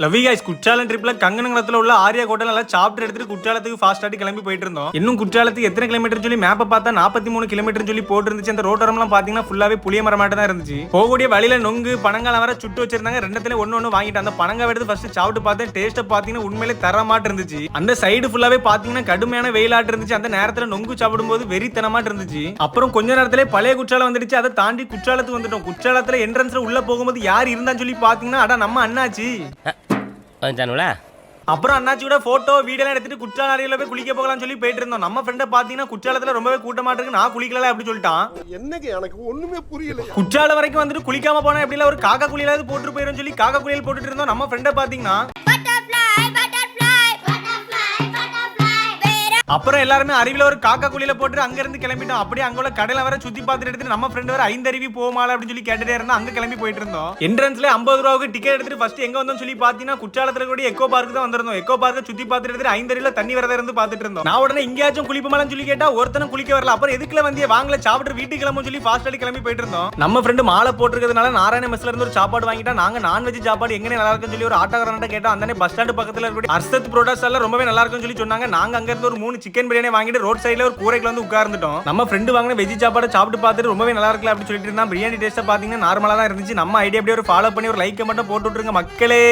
லவி guys Courtallam ட்ரிப்ல கங்கனங்குளத்துல உள்ள Arya hotel நல்லா சாப்பிட்டு எடுத்துட்டு குற்றாலத்துக்கு ஃபாஸ்டாட்டி கிளம்பி போயிட்டு இருந்தோம். இன்னும் குற்றாலத்துக்கு எத்தனை கிலோமீட்டர் சொல்லி மேப்பை பார்த்தா நாற்பத்தி மூணு கிலோமீட்டர் சொல்லி போட்டு இருந்துச்சு அந்த ரோட்டோரம்லாம் பாத்தீங்கன்னா ஃபுல்லாவே புளிய மரமாட்ட தான் இருந்துச்சு. போகக்கூடிய வழியில நொங்கு பனங்காலம் வர சுட்டு வச்சிருந்தாங்க. ரெண்டுத்துல ஒன்னு ஒன்று வாங்கிட்டு அந்த பனங்க எடுத்து ஃபர்ஸ்ட் சாப்பிட்டு பார்த்தேன். டேஸ்ட்டை பாத்தீங்கன்னா உண்மையிலே தரமாட்டு இருந்துச்சு. அந்த சைடு ஃபுல்லாவே பாத்தீங்கன்னா கடுமையான வெயிலாட்டு இருந்துச்சு. அந்த நேரத்துல நொங்கு சாப்பிடும்போது வெறித்தனமாட்டு இருந்துச்சு. அப்புறம் கொஞ்ச நேரத்திலே பழைய குற்றாலம் வந்துடுச்சு. அதை தாண்டி குற்றாலத்துக்கு வந்துட்டோம். குற்றாலத்துல என்ட்ரன்ஸ்ல உள்ள போகும்போது யார் இருந்தான்னு சொல்லி பாத்தீங்கன்னா அடா நம்ம அண்ணாச்சி. வந்துட்டானுங்களா அப்புறம் அண்ணாச்சி கூட போட்டோ வீடியோலாம் எடுத்துட்டு குற்றால அருவியில போய் குளிக்க போகலாம்னு சொல்லி போயிட்டு இருந்தோம். நம்ம ஃப்ரெண்டை பாத்தீங்கன்னா குற்றாலத்துல ரொம்பவே கூட்டமா இருக்கு. நான் குளிக்கல அப்படி சொல்லிட்டான். என்னங்க எனக்கு ஒண்ணுமே புரியல குற்றாலம் வரைக்கும் வந்துட்டு குளிக்காம போனா எப்படில ஒரு காக்கா குளியலாவது போட்டு போயிரும் சொல்லி காக்கா குளியல் போட்டுட்டு இருந்தோம். நம்ம ஃப்ரெண்டை பாத்தீங்கன்னா அப்புறம் எல்லாருமே அருவில ஒரு காக்கா குழியில போட்டு அங்க இருந்து கிளம்பிட்டோம். அப்படியே அங்க உள்ள கடையில வர சுத்தி பார்த்துட்டு எடுத்துட்டு நம்ம ஃப்ரெண்ட் வர ஐந்து அருவி போமால அப்படின்னு சொல்லி கேட்டுட்டே இருந்தா அங்க கிளம்பி போயிட்டு இருந்தோம். என்ட்ரன்ஸ்ல ஐம்பது ரூபாவுக்கு டிக்கெட் எடுத்துட்டு ஃபர்ஸ்ட் எங்க வந்தோம் சொல்லி பாத்தீங்கன்னா குற்றாலத்துல கூட எக்கோ பார்க் தான் வந்திருந்தோம். எக்கோ பார்க்க சுத்தி பார்த்துட்டு எடுத்துட்டு ஐந்து அருவில தண்ணி வரதா இருந்து பார்த்துட்டு இருந்தோம். நான் உடனே எங்கேயாச்சும் குளிப்பமாலன்னு சொல்லி கேட்டா ஒருத்தனும் குளிக்க வரல. அப்புறம் எதுக்குல வந்தியே? வாங்கல சாப்பிட்டு வீட்டுக்கு கிளம்பும் சொல்லி ஃபாஸ்ட் அடி கிளம்பி போயிட்டு இருந்தோம். நம்ம ஃப்ரெண்டு மாலை போட்டுருக்கிறதுனால நாராயண மெஸ்ல இருந்து ஒரு சாப்பாடு வாங்கிட்டா நாங்க நான்வெஜ் சாப்பாடு எங்கே நல்லா இருக்குன்னு சொல்லி ஒரு ஆட்டோக்காரன்ட்ட கேட்டோம். அந்த பஸ் ஸ்டாண்ட் பக்கத்துல இருக்கக்கூடிய அர்சத் புரோட்டாஸ் எல்லாம் ரொம்பவே நல்லா இருக்குன்னு சொல்லி சொன்னாங்க. நாங்க அங்க இருந்து ஒரு மூணு சிக்கன் பிரியாணி வாங்கிட்டு ரோட் சைடுல ஒரு கூரைக்கு வந்து உட்கார்ந்துட்டோம். நம்ம ஃப்ரெண்டு வாங்கின வெஜ் சாப்பாடு சாப்பிட்டு பார்த்துட்டு ரொம்பவே நல்லா இருக்கல அப்படின்னு சொல்லிட்டு இருந்தான். பிரியாணி டேஸ்ட்டை பாத்தீங்கன்னா நார்மலா தான் இருந்துச்சு. நம்ம ஐடியா அப்படியே ஒரு ஃபாலோ பண்ணி ஒரு லைக்கை மட்டும் போட்டு விட்டுருங்க மக்களே.